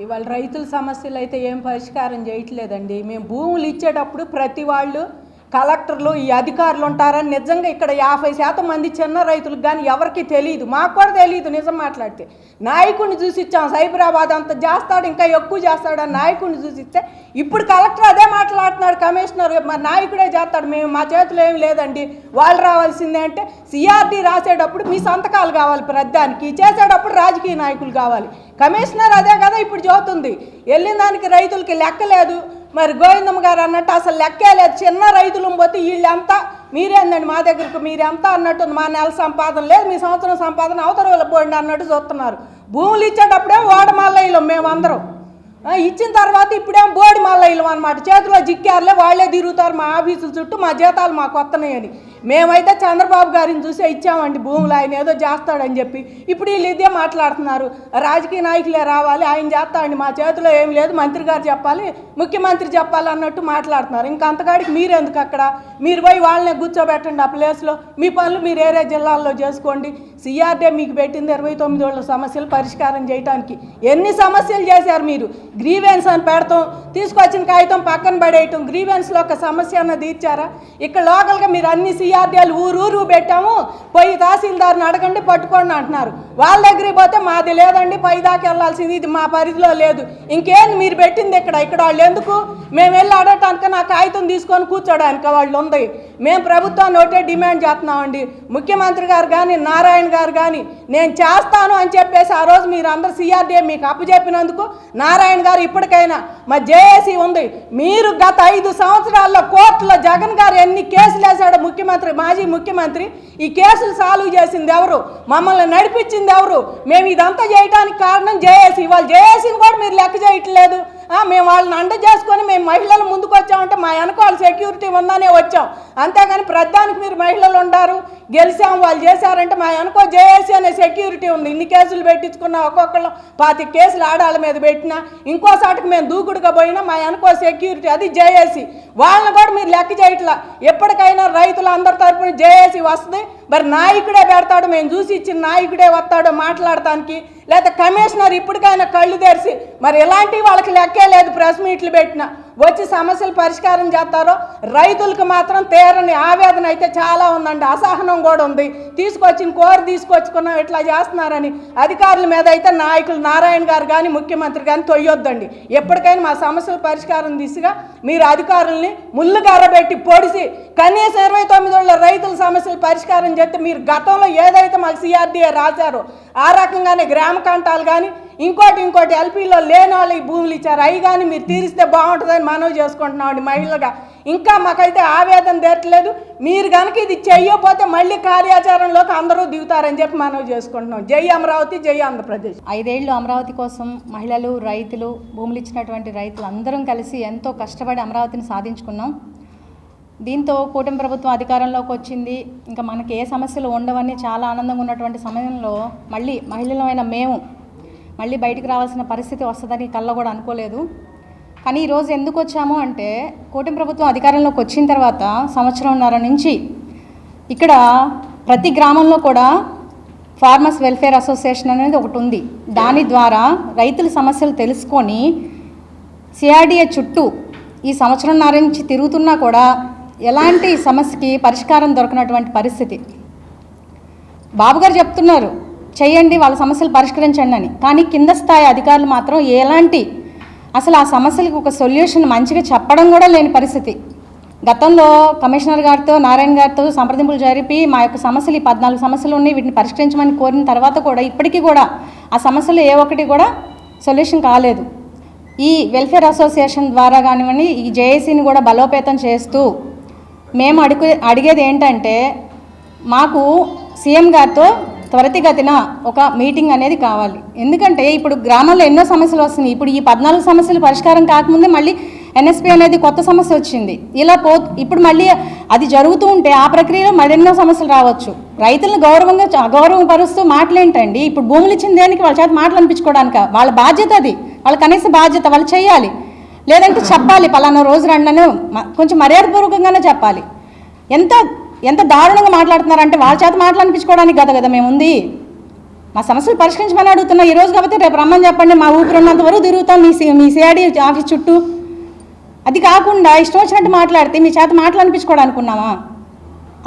ఇవాళ రైతుల సమస్యలు అయితే ఏం పరిష్కారం చేయట్లేదండి. మేము భూములు ఇచ్చేటప్పుడు ప్రతి వాళ్ళు కలెక్టర్లు ఈ అధికారులు ఉంటారని నిజంగా ఇక్కడ యాభై శాతం మంది చిన్న రైతులకు కానీ ఎవరికి తెలియదు మాకు కూడా తెలియదు నిజం మాట్లాడితే. నాయకుడిని చూసి ఇచ్చాం సైబరాబాద్ అంత చేస్తాడు ఇంకా ఎక్కువ చేస్తాడని నాయకుడిని చూసిస్తే ఇప్పుడు కలెక్టర్ అదే మాట్లాడుతున్నాడు కమిషనర్ మా నాయకుడే చేస్తాడు మేము మా చేతిలో ఏమి లేదండి. వాళ్ళు రావాల్సిందే అంటే సిఆర్డీ రాసేటప్పుడు మీ సంతకాలు కావాలి ప్రతిదానికి చేసేటప్పుడు రాజకీయ నాయకులు కావాలి. కమిషనర్ అదే కదా ఇప్పుడు చదువుతుంది వెళ్ళిన దానికి రైతులకి లెక్క లేదు. మరి గోవిందమ్మ గారు అన్నట్టు అసలు లెక్కే లేదు. చిన్న రైతులు పోతే వీళ్ళంతా? మీరేందండి మా దగ్గరకు మీరెంతా అన్నట్టు మా నెల సంపాదన లేదు మీ సంవత్సరం సంపాదన అవతల వాళ్ళ పోండి అన్నట్టు చూస్తున్నారు. భూములు ఇచ్చేటప్పుడే ఓడమల్లయ్యలు మేమందరం. ఇచ్చిన తర్వాత ఇప్పుడేం బోడి మల్లయ్యలు అనమాట చేతిలో జిక్కారులే వాళ్ళే తిరుగుతారు మా ఆఫీసుల చుట్టూ మా జీతాలు మాకు వస్తున్నాయని మేమైతే చంద్రబాబు గారిని చూసే ఇచ్చామండి భూములు ఆయన ఏదో చేస్తాడని చెప్పి. ఇప్పుడు వీళ్ళు ఇదే మాట్లాడుతున్నారు. రాజకీయ నాయకులే రావాలి ఆయన చేస్తాడండి మా చేతిలో ఏం లేదు మంత్రి గారు చెప్పాలి ముఖ్యమంత్రి చెప్పాలి అన్నట్టు మాట్లాడుతున్నారు. ఇంకా అంతకాడికి మీరెందుకు అక్కడ? మీరు పోయి వాళ్ళనే కూర్చోబెట్టండి ఆ ప్లేస్లో. మీ పనులు మీరు ఏరే జిల్లాల్లో చేసుకోండి. సిఆర్డే మీకు పెట్టింది ఇరవై తొమ్మిది వాళ్ళ సమస్యలు పరిష్కారం చేయడానికి ఎన్ని సమస్యలు చేశారు మీరు? గ్రీవెన్స్ అని పెడతాం తీసుకొచ్చిన కాగితం పక్కన పడేయటం గ్రీవెన్స్లో ఒక సమస్య అన్నది తీర్చారా? ఇక్కడ లోకల్గా మీరు అన్ని సిఆర్డీలు ఊరు ఊరు పెట్టాము పోయి తహసీల్దార్ని అడగండి పట్టుకోండి అంటున్నారు. వాళ్ళ దగ్గరికి పోతే మాది లేదండి పై దాకా వెళ్ళాల్సింది ఇది మా పరిధిలో లేదు. ఇంకేం మీరు పెట్టింది ఇక్కడ? ఇక్కడ వాళ్ళు ఎందుకు? మేము వెళ్ళి అడగటానికి నా కాగితం తీసుకొని కూర్చోడానికి వాళ్ళు ఉంది. మేము ప్రభుత్వాన్ని ఒకటే డిమాండ్ చేస్తున్నామండి. ముఖ్యమంత్రి గారు కానీ నారాయణ గారు కానీ నేను చేస్తాను అని చెప్పేసి ఆ రోజు మీరు అందరు సిఆర్డీఏ మీకు అప్పచెప్పినందుకు నారాయణ గారు ఇప్పటికైనా మా జేఏసీ ఉంది. మీరు గత ఐదు సంవత్సరాల్లో కోర్టులో జగన్ గారు ఎన్ని కేసులు వేశాడో ముఖ్యమంత్రి మాజీ ముఖ్యమంత్రి ఈ కేసులు సాల్వ్ చేసింది ఎవరు? మమ్మల్ని నడిపించింది ఎవరు? మేము ఇదంతా చేయడానికి కారణం జేఏసీ. వాళ్ళు జేఏసీని కూడా మీరు లెక్క చేయట్లేదు. మేము వాళ్ళని అండ చేసుకొని మేము మహిళలు ముందుకు వచ్చామంటే మా వెనక వాళ్ళు సెక్యూరిటీ ఉందనే వచ్చాం. అంతేగాని ప్రధానికి మీరు మహిళలు ఉండారు గెలిచాం వాళ్ళు చేశారంటే మా వెనక జేఏసీ అనే సెక్యూరిటీ ఉంది. ఇన్ని కేసులు పెట్టించుకున్నా ఒక్కొక్కళ్ళు. పాతి కేసులు ఆడాల మీద పెట్టినా ఇంకోసాటికి మేము దూకుడుగా పోయినా మా వెనక సెక్యూరిటీ అది జేఏసీ. వాళ్ళని కూడా మీరు లెక్క చేయట్లా. ఎప్పటికైనా రైతులు అందరి తరఫున జేఏసీ వస్తుంది. మరి నాయకుడే పెడతాడు మేము చూసి ఇచ్చిన నాయకుడే వస్తాడు మాట్లాడటానికి. లేదా కమిషనర్ ఇప్పటికైనా కళ్ళు తెరిచి మరి ఎలాంటి వాళ్ళకి లెక్కే లేదు ప్రెస్ మీట్లు పెట్టిన. వచ్చి సమస్యలు పరిష్కారం చేస్తారో రైతులకు మాత్రం తీరని ఆవేదన అయితే చాలా ఉందండి. అసహనం కూడా ఉంది. తీసుకొచ్చిన కోరి తీసుకొచ్చుకున్నాం ఇట్లా చేస్తున్నారని అధికారుల మీద అయితే నాయకులు నారాయణ గారు కానీ ముఖ్యమంత్రి కానీ తొయ్యొద్దండి. ఎప్పటికైనా మా సమస్యల పరిష్కారం దిశగా మీరు అధికారుల్ని ముళ్ళు పెట్టి పొడిసి కనీసం ఇరవై తొమ్మిది వాళ్ళ రైతుల సమస్యలు పరిష్కారం చేస్తే మీరు గతంలో ఏదైతే మాకు సిఆర్డీఏ రాశారో ఆ రకంగానే గ్రామ కంటాలు కానీ ఇంకోటి ఇంకోటి ఎల్పీలో లేని వాళ్ళకి భూములు ఇచ్చారు. అవి కానీ మీరు తీరిస్తే బాగుంటుందని మనవి చేసుకుంటున్నామండి మహిళగా ఇంకా మాకైతే ఆవేదన తీరట్లేదు. మీరు కనుక ఇది చెయ్యకపోతే మళ్ళీ కార్యాచరణలోకి అందరూ దిగుతారని చెప్పి మనవి చేసుకుంటున్నాం. జై అమరావతి జై ఆంధ్రప్రదేశ్. ఐదేళ్ళు అమరావతి కోసం మహిళలు రైతులు భూములు ఇచ్చినటువంటి రైతులు అందరం కలిసి ఎంతో కష్టపడి అమరావతిని సాధించుకున్నాం. దీంతో కూటమి ప్రభుత్వం అధికారంలోకి వచ్చింది. ఇంకా మనకి ఏ సమస్యలు ఉండవని చాలా ఆనందంగా ఉన్నటువంటి సమయంలో మళ్ళీ మహిళలమైన మేము మళ్ళీ బయటికి రావాల్సిన పరిస్థితి వస్తుందని కళ్ళ కూడా అనుకోలేదు. కానీ ఈరోజు ఎందుకు వచ్చాము అంటే కూటమి ప్రభుత్వం అధికారంలోకి వచ్చిన తర్వాత సంవత్సరంన్నర నుంచి ఇక్కడ ప్రతి గ్రామంలో కూడా ఫార్మర్స్ వెల్ఫేర్ అసోసియేషన్ అనేది ఒకటి ఉంది. దాని ద్వారా రైతుల సమస్యలు తెలుసుకొని సిఆర్డీఏ చుట్టూ ఈ సంవత్సరంన్నర నుంచి తిరుగుతున్నా కూడా ఎలాంటి సమస్యకి పరిష్కారం దొరకనటువంటి పరిస్థితి. బాబుగారు చెప్తున్నారు చేయండి వాళ్ళ సమస్యలు పరిష్కరించండి అని. కానీ కింద స్థాయి అధికారులు మాత్రం ఎలాంటి అసలు ఆ సమస్యలకు ఒక సొల్యూషన్ మంచిగా చెప్పడం కూడా లేని పరిస్థితి. గతంలో కమిషనర్ గారితో నారాయణ గారితో సంప్రదింపులు జరిపి మా యొక్క సమస్యలు ఈ పద్నాలుగు సమస్యలు ఉన్నాయి వీటిని పరిష్కరించమని కోరిన తర్వాత కూడా ఇప్పటికీ కూడా ఆ సమస్యలు ఏ ఒక్కటి కూడా సొల్యూషన్ కాలేదు. ఈ వెల్ఫేర్ అసోసియేషన్ ద్వారా కానివ్వండి ఈ జేఏసీని కూడా బలోపేతం చేస్తూ మేము అడుగు అడిగేది ఏంటంటే మాకు సీఎం గారితో త్వరితగతిన ఒక మీటింగ్ అనేది కావాలి. ఎందుకంటే ఇప్పుడు గ్రామంలో ఎన్నో సమస్యలు వస్తున్నాయి. ఇప్పుడు ఈ పద్నాలుగు సమస్యలు పరిష్కారం కాకముందే మళ్ళీ ఎన్ఎస్పి అనేది కొత్త సమస్య వచ్చింది. ఇలా పో ఇప్పుడు మళ్ళీ అది జరుగుతూ ఉంటే ఆ ప్రక్రియలో మరెన్నో సమస్యలు రావచ్చు. రైతులను గౌరవంగా అగౌరవపరుస్తూ మాటలేంటండి? ఇప్పుడు భూములు ఇచ్చిన దేనికి వాళ్ళ చేత మాటలు అనిపించుకోవడానికి వాళ్ళ బాధ్యత అది. వాళ్ళ కనీస బాధ్యత వాళ్ళు చేయాలి. లేదంటే చెప్పాలి పలానా రోజు రండను మ- కొంచెం మర్యాదపూర్వకంగానే చెప్పాలి. ఎంత ఎంత దారుణంగా మాట్లాడుతున్నారంటే వాళ్ళ చేత మాటలు అనిపించుకోవడానికి కదా కదా మేము ఉంది. మా సమస్యలు పరిష్కరించమని అడుగుతున్నా. ఈ రోజు కాబట్టి రేపు రమ్మని చెప్పండి. మా ఊపిరి ఉన్నంత వరకు తిరుగుతాం. మీ మీ సిఐడి ఆఫీస్ చుట్టూ. అది కాకుండా ఇష్టం వచ్చినట్టు మాట్లాడితే మీ చేత మాట్లాడిపించుకోవడానుకున్నామా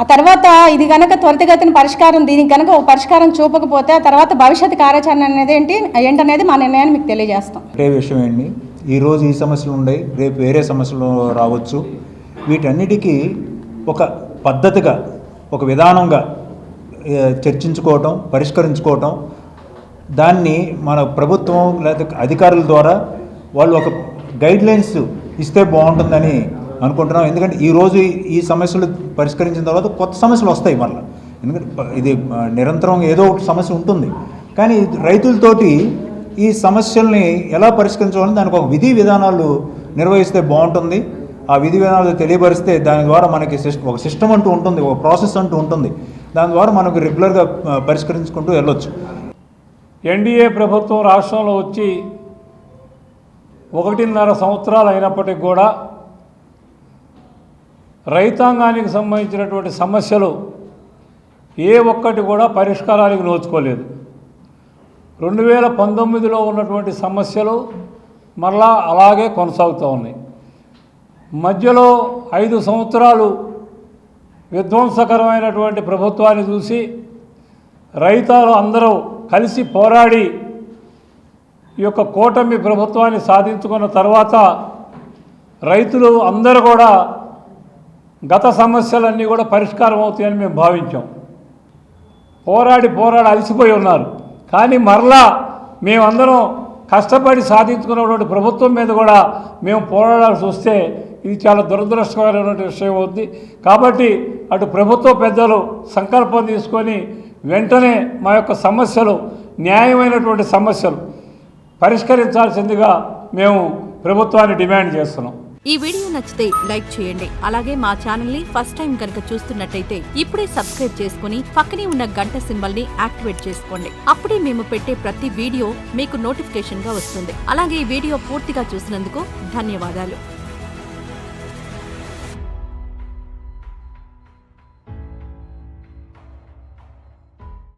ఆ తర్వాత ఇది కనుక త్వరితగతిన పరిష్కారం దీనికి కనుక ఒక పరిష్కారం చూపకపోతే ఆ తర్వాత భవిష్యత్ కార్యాచరణ అనేది ఏంటి ఏంటనేది మా నిర్ణయాన్ని మీకు తెలియజేస్తాం. ఒకటే విషయం ఏంటి? ఈరోజు ఈ సమస్యలు ఉన్నాయి రేపు వేరే సమస్యలు రావచ్చు. వీటన్నిటికీ ఒక పద్ధతిగా ఒక విధానంగా చర్చించుకోవటం పరిష్కరించుకోవటం దాన్ని మన ప్రభుత్వం లేదా అధికారుల ద్వారా వాళ్ళు ఒక గైడ్లైన్స్ ఇస్తే బాగుంటుందని అనుకుంటున్నాం. ఎందుకంటే ఈరోజు ఈ సమస్యలు పరిష్కరించిన తర్వాత కొత్త సమస్యలు వస్తాయి మళ్ళీ. ఎందుకంటే ఇది నిరంతరం ఏదో ఒక సమస్య ఉంటుంది. కానీ రైతులతోటి ఈ సమస్యల్ని ఎలా పరిష్కరించాలని దానికి ఒక విధి విధానాలు నిర్వహిస్తే బాగుంటుంది. ఆ విధి విధానాలు తెలియపరిస్తే దాని ద్వారా మనకి సిస్టమ్ ఒక సిస్టమ్ అంటూ ఉంటుంది ఒక ప్రాసెస్ అంటూ ఉంటుంది. దాని ద్వారా మనకు రెగ్యులర్గా పరిష్కరించుకుంటూ వెళ్ళొచ్చు. ఎన్డీఏ ప్రభుత్వం రాష్ట్రంలో వచ్చి ఒకటిన్నర సంవత్సరాలు అయినప్పటికి కూడా రైతాంగానికి సంబంధించినటువంటి సమస్యలు ఏ ఒక్కటి కూడా పరిష్కారానికి నోచుకోలేదు. రెండు వేల పంతొమ్మిదిలో ఉన్నటువంటి సమస్యలు మరలా అలాగే కొనసాగుతూ ఉన్నాయి. మధ్యలో ఐదు సంవత్సరాలు విధ్వంసకరమైనటువంటి ప్రభుత్వాన్ని చూసి రైతాలు అందరూ కలిసి పోరాడి ఈ యొక్క కూటమి ప్రభుత్వాన్ని సాధించుకున్న తర్వాత రైతులు అందరూ కూడా గత సమస్యలన్నీ కూడా పరిష్కారం అవుతాయని మేము భావించాం. పోరాడి పోరాడి అలసిపోయి ఉన్నారు. కానీ మరలా మేమందరం కష్టపడి సాధించుకున్నటువంటి ప్రభుత్వం మీద కూడా మేము పోరాడాల్సి వస్తే ఇది చాలా దురదృష్టకరమైనటువంటి విషయం అవుద్ది కాబట్టి అటు ప్రభుత్వ పెద్దలు సంకల్పం తీసుకొని వెంటనే మా యొక్క సమస్యలు న్యాయమైనటువంటి సమస్యలు పరిష్కరించాల్సిందిగా మేము ప్రభుత్వాన్ని డిమాండ్ చేస్తున్నాం. ఈ వీడియో నచ్చితే లైక్ చేయండి. అలాగే మా ఛానల్ని ఫస్ట్ టైం కనుక చూస్తున్నట్టయితే ఇప్పుడే సబ్స్క్రైబ్ చేసుకుని పక్కనే ఉన్న గంట సింబల్ని యాక్టివేట్ చేసుకోండి. అప్పుడే మేము పెట్టే ప్రతి వీడియో మీకు నోటిఫికేషన్గా వస్తుంది. అలాగే ఈ వీడియో పూర్తిగా చూసినందుకు ధన్యవాదాలు.